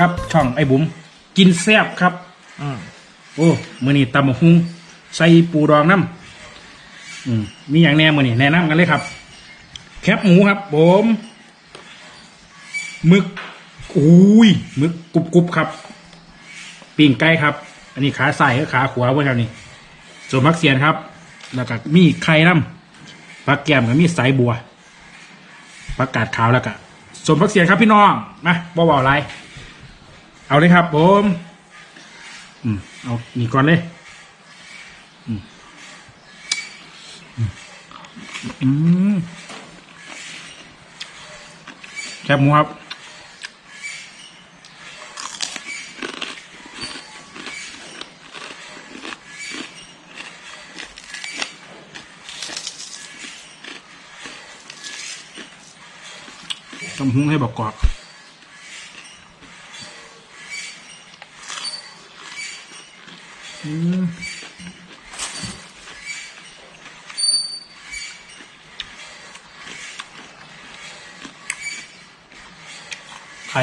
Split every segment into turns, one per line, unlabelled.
ครับช่องไอ้บุ๋มกินแซ่บครับ
อืม
โอ้มือนี่ตำบักหุงใส่ปูดองน้ำอืมมีอย่างแน่มือนี่แนะนำกันเลยครับ แคบหมูครับผมหมึกอุ้ยหมึกกรุบกรุบครับปิ้งไก่ครับ อันนี้ขาใส่กับขาขวาเว้ยครับนี่ส่วนมักเสียนครับ แล้วก็มีไข่น้ำปลาแก้มกับมีสายบัวประกาศขาวแล้วก็ ส่วนมักเสียงครับพี่น้องมาบ่าวๆไรเอาเลยครับ ผมอืมเอานี่ก่อนเลยอืมอืมอืมแคบหมูครับ ตำหุ้งให้บอกกรอบอืมไข่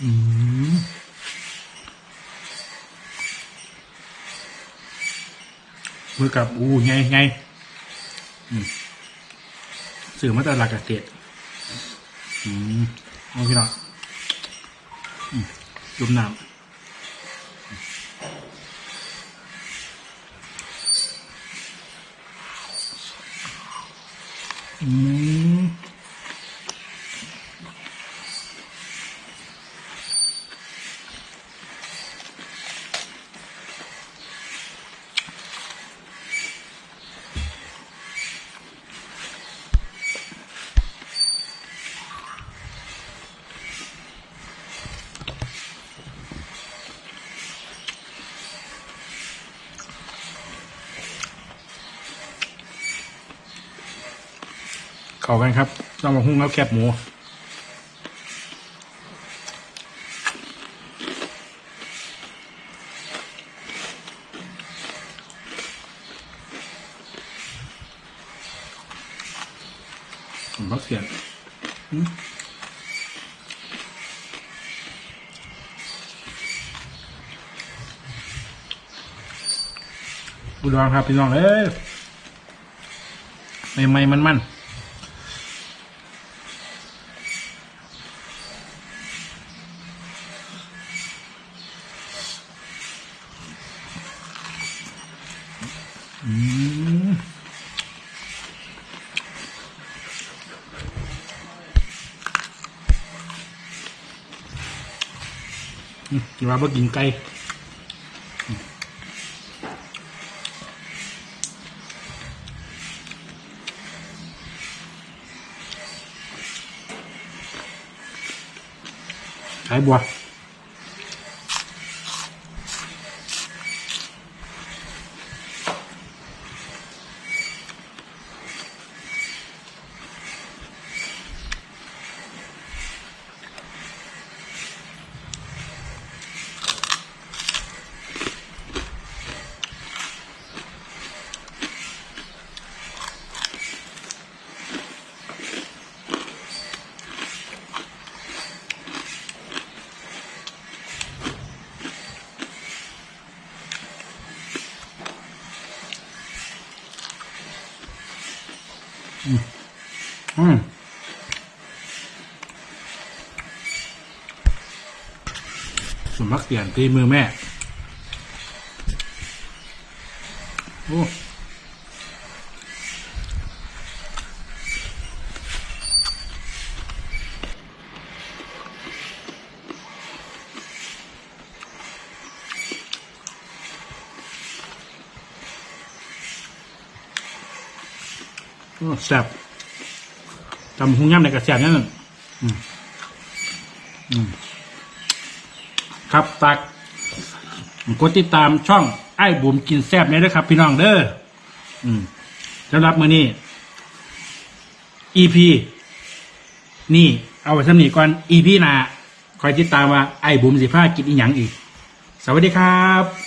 อืมมือกับอู้ไงไงอืม สื่อมาตลาดเกษตรอืมเอาพี่น้อจุ่มน้ำอืม เข้ากันครับต้องมาหุ้งแล้วแคบหมูผมพักเสียนอืมอุดรครับพี่น้องเอ้ยไม่ไม่มันมัน กินว่าบ่กินไก่อืมขายบัว อืมสมักเปลี่ยนตีมือแม่ โอ้ แซ่บจำหุงย่ำในกระแสบนั่นอืมครับตักกดติดตามช่องไอ้บุ๋มกินแซ่บเนี่ยด้วยครับ พี่น้องเด้ออืมสำหรับมื้อนี้ EP นี่ เอาไว้สำนีก่อน EP หนาคอยติดตามว่าไอ้บุ๋มสิพากินอีหยังอีก สวัสดีครับ